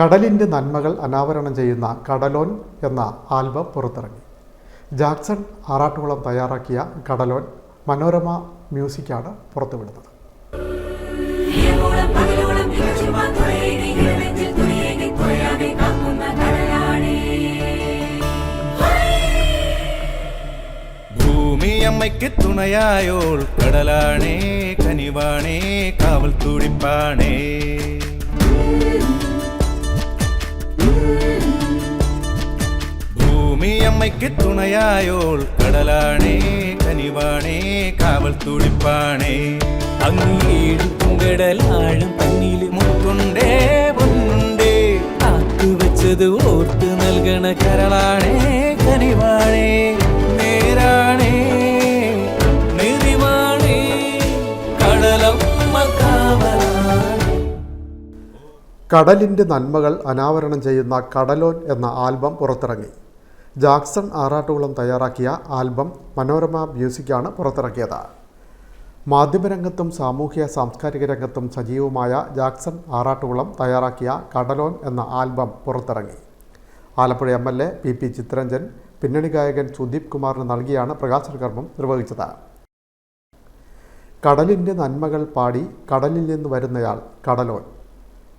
കടലിന്റെ നന്മകൾ അനാവരണം ചെയ്യുന്ന കടലോൻ എന്ന ആൽബം പുറത്തിറങ്ങി. ജാക്സൺ ആറാട്ടുകുളം തയ്യാറാക്കിയ കടലോൻ മനോരമ മ്യൂസിക്കാണ് പുറത്തുവിടുന്നത്. ഭൂമിയമ്മയ്ക്ക് തുണയായോൾ കടലാണേ കനിവാണേ കാവൽ തുടിപ്പാണേ ഭൂമിയമ്മയ്ക്ക് തുണയായോൾ കടലാണേ കനിവാണേ കാവൽ തുടിപ്പാണേ. അങ്ങേഴും കടലാഴും തന്നിൽ മുത്തുണ്ടേ പൊന്നുണ്ടേ. കാത്തുവെച്ചത് ഓർത്ത് നൽകണ കരളാണേ കനിവാണേ. നേരാണേ കടലിന്റെ നന്മകൾ അനാവരണം ചെയ്യുന്ന കടലോൻ എന്ന ആൽബം പുറത്തിറങ്ങി. ജാക്സൺ ആറാട്ടുകുളം തയ്യാറാക്കിയ ആൽബം മനോരമ മ്യൂസിക്കാണ് പുറത്തിറക്കിയത്. മാധ്യമരംഗത്തും സാമൂഹ്യ സാംസ്കാരിക രംഗത്തും സജീവമായ ജാക്സൺ ആറാട്ടുകുളം തയ്യാറാക്കിയ കടലോൻ എന്ന ആൽബം പുറത്തിറങ്ങി. Alappuzha M L A P P Chitharanjan പിന്നണി ഗായകൻ സുദീപ് കുമാറിന് നൽകിയാണ് പ്രകാശന കർമ്മം നിർവഹിച്ചത്. കടലിന്റെ നന്മകൾ പാടി കടലിൽ നിന്ന് വരുന്നയാൾ കടലോൻ.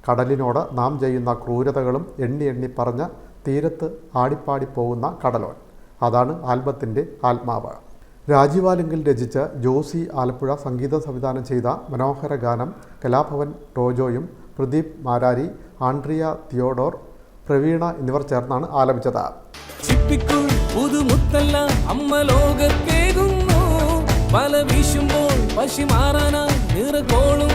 കടലിനോട് നാം ചെയ്യുന്ന ക്രൂരതകളും എണ്ണി എണ്ണി പറഞ്ഞ് തീരത്ത് ആടിപ്പാടി പോകുന്ന കടലോൻ. അതാണ് ആൽബത്തിന്റെ ആത്മാവ്. രാജീവാലിംഗിൽ രചിച്ച ജോസി ആലപ്പുഴ സംഗീത സംവിധാനം ചെയ്ത മനോഹര ഗാനം കലാഭവൻ ടോജോയും പ്രദീപ് മാരാരി ആൻഡ്രിയ തിയോഡോർ പ്രവീണ എന്നിവർ ചേർന്നാണ് ആലപിച്ചത്. അമ്മ പശി മാറാനായി നിറകോളും.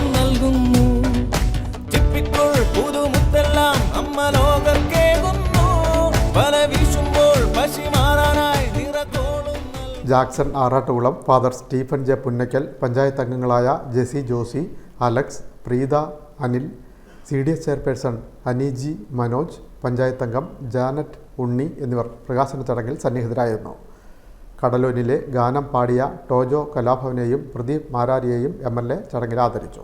Jackson Arattukulam father Stephen J Punnakkal panchayat അംഗങ്ങളായ Jessy Josy Alex Preetha Anil C D S chairperson Aneeji Manoj panchayat അംഗം ജാനറ്റ് ഉണ്ണി എന്നിവർ പ്രകാശന ചടങ്ങിൽ സന്നിഹിതരായിരുന്നു. കടലൂരിലെ ഗാനം പാടിയ ടോജോ കലാഭവനെയും പ്രദീപ് മാരാരിയെയും എം എൽ എ ചടങ്ങിൽ ആദരിച്ചു.